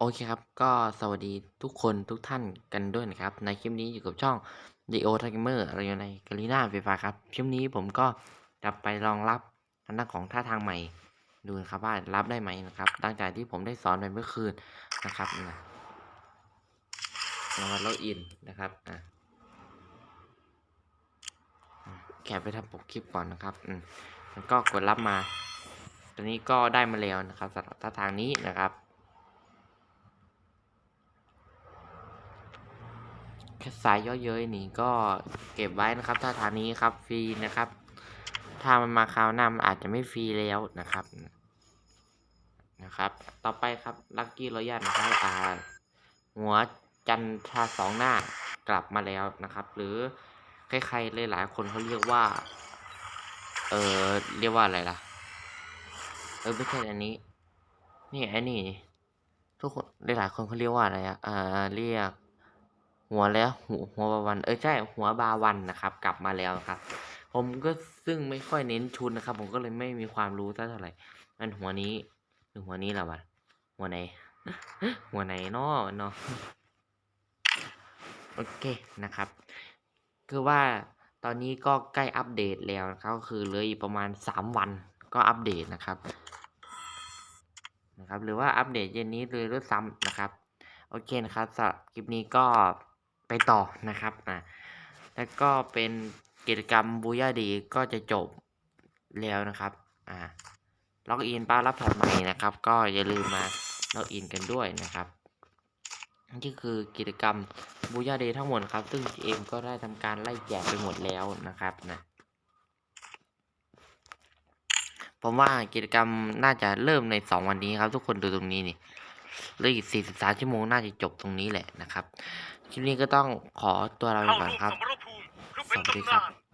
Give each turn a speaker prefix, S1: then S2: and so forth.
S1: โอเคครับ ก็สวัสดีทุกคนทุกท่านกันด้วยนะครับ ในคลิปนี้อยู่กับช่อง d o t a g a m e r เราอยู่ในกาลีนาไฟฟ้าครับ คลิปนี้ผมก็จะไปลองรับทางด้านของท่าทางใหม่ ดูนะครับว่ารับได้ไหมนะครับตั้งจที่ผมได้สอนไปเมื่อคืนนะครับนะเรามาล็อกอินนะครับอะแคปไปทำปกคลิปก่อนนะครับอืมแล้วก็กดรับมาตอนนี้ก็ได้มาแล้วนะครับสำหรับท่าทางนี้นะครับ แค่ สายย่อเย้ยนี่ก็เก็บไว้นะครับ ถ้าทางนี้ครับฟรีนะครับ ถ้ามันมาคราวหน้ามันอาจจะไม่ฟรีแล้วนะครับ นะครับ ต่อไปครับลัคกี้รอยัลนะครับอ่าหัวจันทราสองหน้ากลับมาแล้วนะครับ หรือใครๆเลยหลายคนเขาเรียกว่า เออเรียกว่าอะไรล่ะ เออไม่ใช่อันนี้ นี่ไอ้นี่ทุกคนหลายๆคนเขาเรียกว่าอะไรอะอ่าเรียก หัวแล้วหัวหัวบาวัน เออใช่หัวบาวันนะครับ กลับมาแล้วครับ ผมก็ซึ่งไม่ค่อยเน้นชุดนะครับ ผมก็เลยไม่มีความรู้เท่าไหร่มันหัวนี้หรือหัวนี้หละวะหัวไหน หัวไหนเนาะเนาะโอเคนะครับ คือว่าตอนนี้ก็ใกล้อัปเดตแล้วนะครับก็คือเหลืออีกประมาณสามวันก็อัปเดตนะครับนะครับ หรือว่าอัปเดตเย็นนี้เลยด้วยซ้ำนะครับ โอเคนะครับสำหรับคลิปนี้ก็ ไปต่อนะครับอะแล้วก็เป็นกิจกรรมบูย่าดีก็จะจบแล้วนะครับอ่าล็อกอินป้ารับผ่นใหม่นะครับ ก็อย่าลืมมาล็อกอินกันด้วยนะครับนี่คือกิจกรรมบูย่าดีทั้งหมดครับ ซึ่งเอ็มก็ได้ทำการไล่แจกไปหมดแล้วนะครับนะผมว่ากิจกรรมน่าจะเริ่มในสองวันนี้ครับ ทุกคนดูตรงนี้นี่ เหลืออีก 43 ชั่วโมงน่าจะจบตรงนี้แหละนะครับ คลิปนี้ก็ต้องขอตัวลาไป
S2: เข้า
S1: ก่อน
S2: ร่วม
S1: ครับ
S2: สมรภูมิเพื่อ
S1: ส
S2: เป็น
S1: วัสดี
S2: ตำ
S1: ครั
S2: นา
S1: บ
S2: น